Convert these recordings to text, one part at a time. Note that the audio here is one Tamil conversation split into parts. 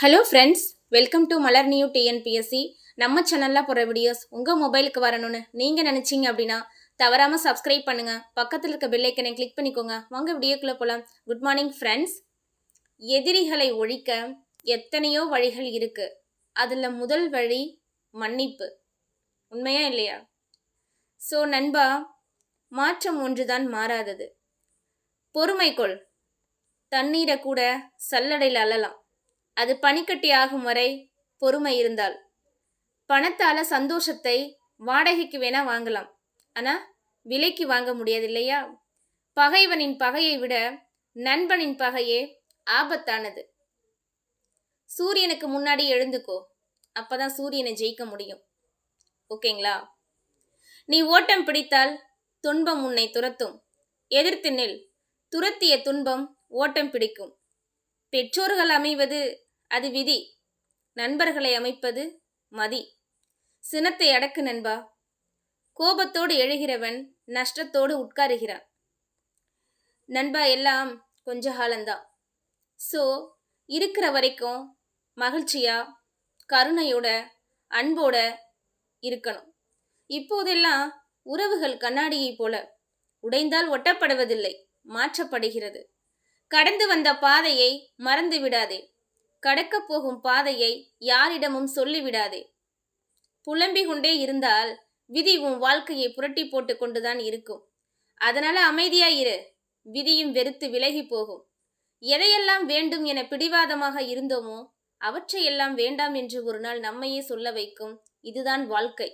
Hello friends welcome to Malar new TNPSC நம்ம சேனலில் போகிற வீடியோஸ் உங்கள் மொபைலுக்கு வரணும்னு நீங்கள் நினச்சிங்க அப்படின்னா தவறாமல் சப்ஸ்கிரைப் பண்ணுங்கள் பக்கத்தில் இருக்க பெல் கிளிக் பண்ணிக்கோங்க. வாங்க வீடியோக்குள்ளே போகலாம் குட் மார்னிங் ஃப்ரெண்ட்ஸ் எதிரிகளை ஒழிக்க எத்தனையோ வழிகள் இருக்குது அதில் முதல் வழி மன்னிப்பு. உண்மையா இல்லையா? ஸோ நண்பா மாற்றம் ஒன்றுதான் மாறாதது. பொறுமை கொள் தண்ணீரை கூட சல்லடையில் அள்ளலாம். அது பனிக்கட்டி ஆகும் வரை பொறுமை இருந்தால். பணத்தால சந்தோஷத்தை வாடகைக்கு வேணா வாங்கலாம். ஆனால் விலைக்கு வாங்க முடியாது இல்லையா பகைவனின் பகையை விட நண்பனின் பகையே ஆபத்தானது. சூரியனுக்கு முன்னாடி எழுந்துக்கோ. அப்பதான் சூரியனை ஜெயிக்க முடியும். ஓகேங்களா? நீ ஓட்டம் பிடித்தால் துன்பம் உன்னை துரத்தும். எதிர்த்து நில். துரத்திய துன்பம் ஓட்டம் பிடிக்கும். பெற்றோர்கள் அமைவது அது விதி. நண்பர்களை அமைப்பது மதி. சினத்தை அடக்கு நண்பா. கோபத்தோடு எழுகிறவன் நஷ்டத்தோடு உட்காருகிறான். நண்பா எல்லாம் கொஞ்ச காலந்தான் ஸோ இருக்கிற வரைக்கும் மகிழ்ச்சியா கருணையோட அன்போட இருக்கணும். இப்போதெல்லாம் உறவுகள் கண்ணாடியைப் போல உடைந்தால் ஒட்டப்படுவதில்லை மாற்றப்படுகிறது. கடந்து வந்த பாதையை மறந்து விடாதே கடக்கப் போகும் பாதையை யாரிடமும் சொல்லிவிடாதே. புலம்பிக் கொண்டே இருந்தால் விதி உன் வாழ்க்கையை புரட்டி போட்டு கொண்டுதான் இருக்கும். அதனால அமைதியா இரு விதியும் வெறுத்து விலகி போகும். எதையெல்லாம் வேண்டும் என பிடிவாதமாக இருந்தோமோ அவற்றையெல்லாம் வேண்டாம் என்று ஒரு நாள் நம்மையே சொல்ல வைக்கும் இதுதான் வாழ்க்கை.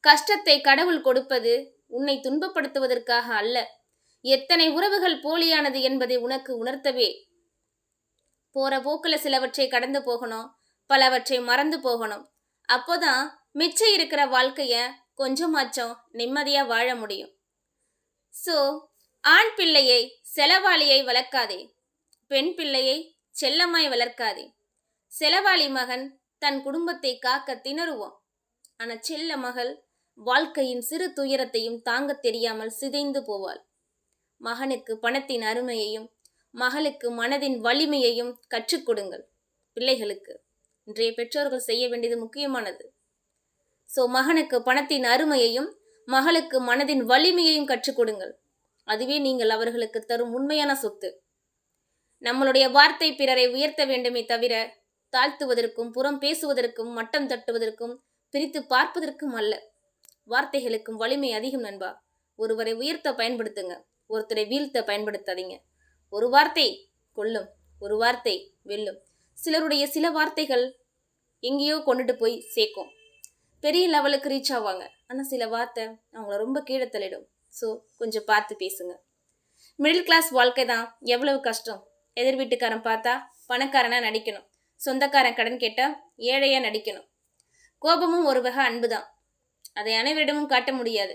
கஷ்டத்தை கடவுள் கொடுப்பது உன்னை துன்பப்படுத்துவதற்காக அல்ல. எத்தனை உறவுகள் போலியானது என்பதை உனக்கு உணர்த்தவே. போற போக்குல சிலவற்றை கடந்து போகணும் பலவற்றை மறந்து போகணும். அப்போதான் மிச்சம் இருக்கிற வாழ்க்கைய கொஞ்சமாச்சும் நிம்மதியா வாழ முடியும். ஸோ ஆண் பிள்ளையை செலவாளியை வளர்க்காதே. பெண் பிள்ளையை செல்லமாய் வளர்க்காதே. செலவாளி மகன் தன் குடும்பத்தை காக்க திணறுவான். ஆனால் செல்ல மகள் வாழ்க்கையின் சிறு துயரத்தையும் தாங்கத் தெரியாமல் சிதைந்து போவாள். மகனுக்கு பணத்தின் அருமையையும் மகளுக்கு மனதின் வலிமையையும் கற்றுக் கொடுங்கள் பிள்ளைகளுக்கு. இன்றைய பெற்றோர்கள் செய்ய வேண்டியது முக்கியமானது. ஸோ மகனுக்கு பணத்தின் அருமையையும் மகளுக்கு மனதின் வலிமையையும் கற்றுக் கொடுங்கள். அதுவே நீங்கள் அவர்களுக்கு தரும் உண்மையான சொத்து. நம்மளுடைய வார்த்தை பிறரை உயர்த்த வேண்டுமே தவிர தாழ்த்துவதற்கும் புறம் பேசுவதற்கும் மட்டம் தட்டுவதற்கும் பிரித்து பார்ப்பதற்கும் அல்ல. வார்த்தைகளுக்கும் வலிமை அதிகம் நண்பா. ஒருவரை உயர்த்த பயன்படுத்துங்க. ஒருத்தரை வீழ்த்த பயன்படுத்தாதீங்க. ஒரு வார்த்தை கொல்லும் ஒரு வார்த்தை வெல்லும். சிலருடைய சில வார்த்தைகள் எங்கேயோ கொண்டுட்டு போய் சேர்க்கும். பெரிய லெவலுக்கு ரீச் ஆவாங்க. ஆனால் சில வார்த்தை அவங்கள ரொம்ப கீழே தள்ளிடும். ஸோ கொஞ்சம் பார்த்து பேசுங்க. மிடில் கிளாஸ் வாழ்க்கை தான் எவ்வளவு கஷ்டம். எதிர் வீட்டுக்காரன் பார்த்தா பணக்காரனாக நடிக்கணும். சொந்தக்காரன் கடன் கேட்டால் ஏழையாக நடிக்கணும். கோபமும் ஒரு வகை அன்பு தான் அதை அனைவரிடமும் காட்ட முடியாது.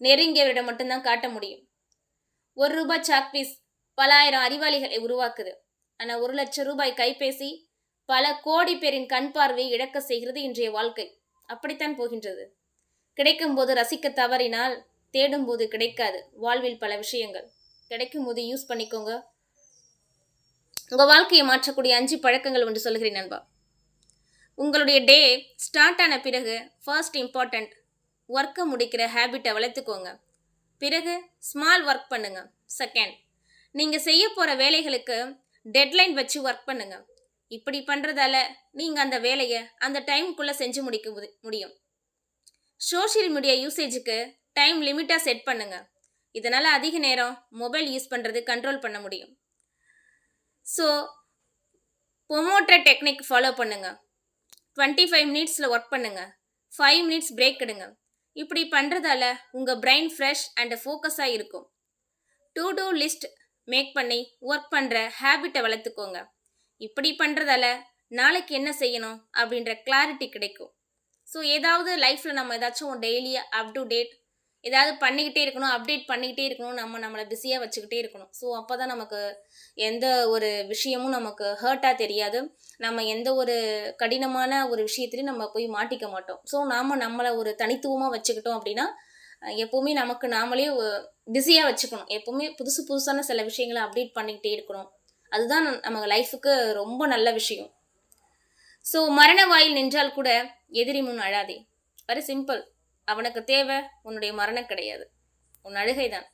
நெருங்கியவரிடம் மட்டும்தான் காட்ட முடியும். ஒரு ரூபாய் சாக்பீஸ் பலாயிரம் அறிவாளிகளை உருவாக்குது. ஆனால் ஒரு லட்சம் ரூபாய் கைபேசி பல கோடி பேரின் கண் பார்வையை இழக்க செய்கிறது இன்றைய வாழ்க்கை. அப்படித்தான் போகின்றது. கிடைக்கும் போது ரசிக்க தவறினால் தேடும் போது கிடைக்காது. வாழ்வில் பல விஷயங்கள். கிடைக்கும் போது யூஸ் பண்ணிக்கோங்க. உங்கள் வாழ்க்கையை மாற்றக்கூடிய அஞ்சு பழக்கங்கள் ஒன்று சொல்கிறேன் நண்பா. உங்களுடைய டே ஸ்டார்ட் ஆன பிறகு ஃபர்ஸ்ட் இம்பார்ட்டண்ட் ஒர்க்கை முடிக்கிற ஹேபிட்டை வளர்த்துக்கோங்க. பிறகு ஸ்மால் ஒர்க் பண்ணுங்க. செகண்ட் நீங்கள் செய்ய போகிற வேலைகளுக்கு டெட்லைன் வச்சு ஒர்க் பண்ணுங்க. இப்படி பண்ணுறதால நீங்கள் அந்த வேலையை அந்த டைமுக்குள்ளே செஞ்சு முடிக்க முடியும். சோஷியல் மீடியா யூசேஜுக்கு டைம் லிமிட்டாக செட் பண்ணுங்க. இதனால் அதிக நேரம் மொபைல் யூஸ் பண்ணுறது கண்ட்ரோல் பண்ண முடியும். ஸோ பொமோட்டர் டெக்னிக் ஃபாலோ பண்ணுங்கள் டுவெண்ட்டி ஃபைவ் மினிட்ஸில் ஒர்க் பண்ணுங்கள் ஃபைவ் மினிட்ஸ் பிரேக் எடுங்க. இப்படி பண்ணுறதால உங்கள் பிரெயின் ஃப்ரெஷ் அண்ட் ஃபோக்கஸாக இருக்கும். டு டூ லிஸ்ட் மேக் பண்ணி ஒர்க் பண்ணுற ஹேபிட்டை வளர்த்துக்கோங்க. இப்படி பண்ணுறதால நாளைக்கு என்ன செய்யணும் அப்படின்ற கிளாரிட்டி கிடைக்கும். ஸோ ஏதாவது லைஃப்பில் நம்ம ஏதாச்சும் டெய்லி அப் டு டேட் ஏதாவது பண்ணிக்கிட்டே இருக்கணும் அப்டேட் பண்ணிக்கிட்டே இருக்கணும் நம்ம நம்மளை பிஸியாக வச்சுக்கிட்டே இருக்கணும். ஸோ அப்போ தான் நமக்கு எந்த ஒரு விஷயமும் நமக்கு ஹர்ட்டாக தெரியாது. நம்ம எந்த ஒரு கடினமான ஒரு விஷயத்துலையும் நம்ம போய் மாட்டிக்க மாட்டோம். ஸோ நாம் நம்மளை ஒரு தனித்துவமாக வச்சுக்கிட்டோம் அப்படின்னா எப்போவுமே நமக்கு நாமளே பிஸியாக வச்சுக்கணும். எப்போவுமே புதுசு புதுசான சில விஷயங்களை அப்டேட் பண்ணிக்கிட்டே இருக்கணும். அதுதான் நம்ம லைஃபுக்கு ரொம்ப நல்ல விஷயம். ஸோ மரண வாயில் நின்றால் கூட எதிரி முன் அழாதே. வெரி சிம்பிள் அவனுக்கு தேவை உன்னுடைய மரணம் கிடையாது. உன் அழுகை தான்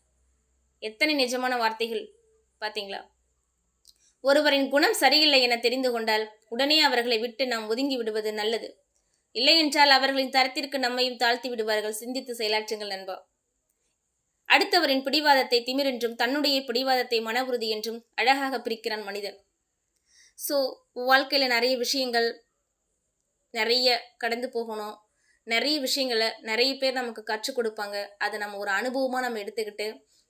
எத்தனை நிஜமான வார்த்தைகள் பார்த்தீங்களா ஒருவரின் குணம் சரியில்லை என தெரிந்து கொண்டால் உடனே அவர்களை விட்டு நாம் ஒதுங்கி விடுவது நல்லது. இல்லை என்றால் அவர்களின் தரத்திற்கு நம்மையும் தாழ்த்தி விடுவார்கள் சிந்தித்து செயலாற்றுங்கள் நண்பா. அடுத்தவரின் பிடிவாதத்தை திமிரென்றும் தன்னுடைய பிடிவாதத்தை மன உறுதி என்றும் அழகாக பிரிக்கிறான் மனிதன். ஸோ வாழ்க்கையில் நிறைய விஷயங்கள் நிறைய கடந்து போகணும். நிறைய விஷயங்களை நிறைய பேர் நமக்கு கற்றுக் கொடுப்பாங்க. அதை நம்ம ஒரு அனுபவமாக நம்ம எடுத்துக்கிட்டு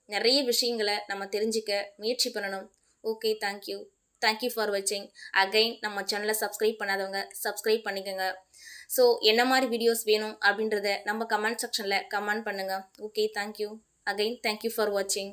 நிறைய விஷயங்களை நம்ம தெரிஞ்சுக்க முயற்சி பண்ணணும். Okay thank you thank you for வாட்சிங் அகைன் நம்ம சேனலை சப்ஸ்கிரைப் பண்ணாதவங்க சப்ஸ்கிரைப் பண்ணிக்கோங்க. ஸோ என்ன மாதிரி வீடியோஸ் வேணும் அப்படின்றத நம்ம கமெண்ட் செக்ஷனில் கமெண்ட் பண்ணுங்கள் okay thank you again thank you for வாட்சிங்